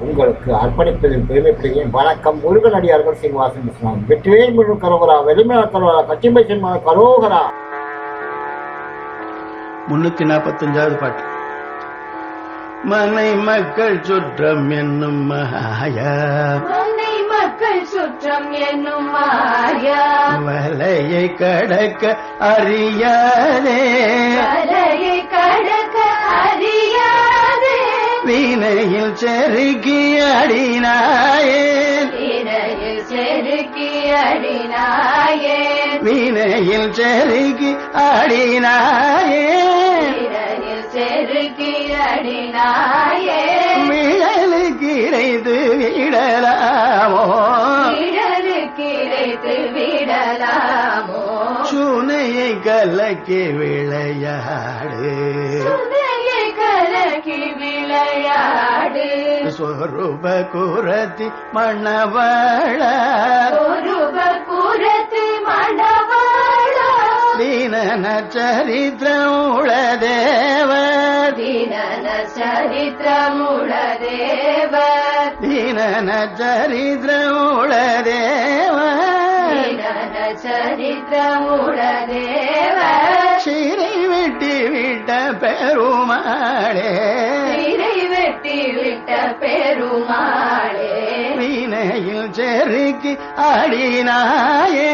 உங்களுக்கு அர்ப்பணிப்பதில் பெருமைப்படுகிறேன் வணக்கம் முருகனடியார்கள் சீனிவாசன் இஸ்லாம் வெற்றிவேல் முழு கரோகரா வெளிமல கரோகரா கச்சிம்பை சின்மா கரோகரா. முன்னூத்தி நாற்பத்தஞ்சாவது பாட்டு. மனை மக்கள் சுற்றம் என்னும் மாயா மனை மக்கள் சுற்றம் என்னும் மாயா வலையை கடக்க அறியாதே. கரையை வீணையில் செருக்கி அடினாயேன் இடையில் செருக்கி அடினாயேன் வீணையில் செருக்கி அடினாயேன் செருக்கி அடினாயேன் விழலுக்கு இறைத்து விடலாமோ? சுனையை கலக்கி விளையாடு. ಸ್ವರೂಪ ಕುರತಿ ಮಣವಳ. ಸ್ವರೂಪ ಕುರತಿ ಮಣವಳ. ದೀನನ ಚರಿತ್ರ ಮೂಳದೇವ ದೀನನ ಚರಿತ್ರ ಮೂಳದೇವ ದೀನನ ಚರಿತ್ರ ಮೂಳದೇವ ದೀನನ ಚರಿತ್ರ ಮೂಳದೇವ ಶಿರಿ ವಿಟ್ಟಿ ವಿಟ್ಟ ಪೆರುಮಾಳೆ. சிறை வெட்டி விட்ட பெருமாளே. வீணையில் செருக்கி அடினாயே.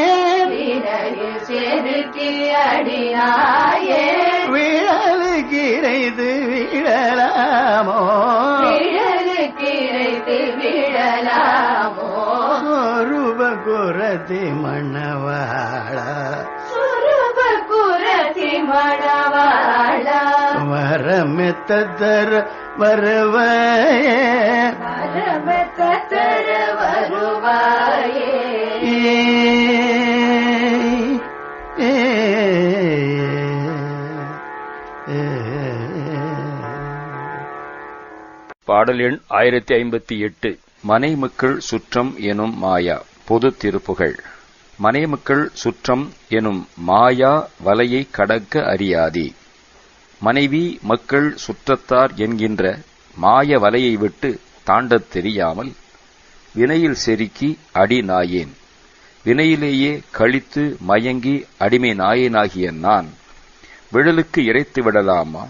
திரையில் செருக்கி அடினாயே. விழலுக்கு இறைது விழலாமோ? விழலுக்கு இறைத்து விழலாமோ? ரூப குரதி மணவாள. சுரூப குரதி மணவாளா வரமெத்தர ஏ. பாடல் எண் ஆயிரத்தி ஐம்பத்தி எட்டு மனைமக்கள் சுற்றம் எனும் மாயா பொது திருப்புகள். மனைமக்கள் சுற்றம் எனும் மாயா வலையை கடக்க அறியாதே. மனைவி மக்கள் சுற்றத்தார் என்கின்ற மாய வலையை விட்டு தாண்டத் தெரியாமல் வினையில் செருக்கி அடி நாயேன். வினையிலேயே கழித்து மயங்கி அடிமை நாயேனாகிய நான் விழலுக்கு இறைத்து விடலாமா?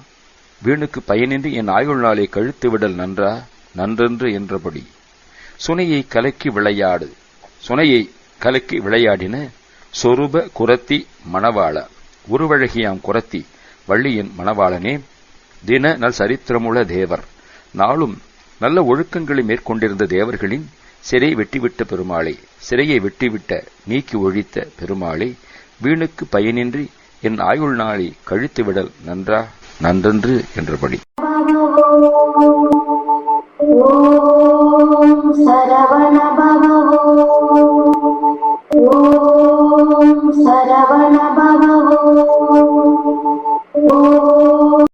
வீணுக்கு பயனின்றி என் ஆயுள் நாளை கழித்து விடல் நன்றா? நன்றென்று என்றபடி. சுனையை கலக்கி விளையாடு. சுனையை கலக்கி விளையாடின சொரூப குரத்தி மணவாள. உருவழகியாம் குரத்தி வள்ளியின் மணவாளனே தின நல் சரித்திரமுள்ள தேவர். நாளும் நல்ல ஒழுக்கங்களை மேற்கொண்டிருந்த தேவர்களின் சிறை வெட்டிவிட்ட பெருமாளை சிறையை வெட்டிவிட்ட நீக்கி ஒழித்த பெருமாளை வீணுக்கு பயனின்றி என் ஆயுள் நாளை கழித்துவிடல் நன்றா நன்றன்று என்றபடி. சரவணப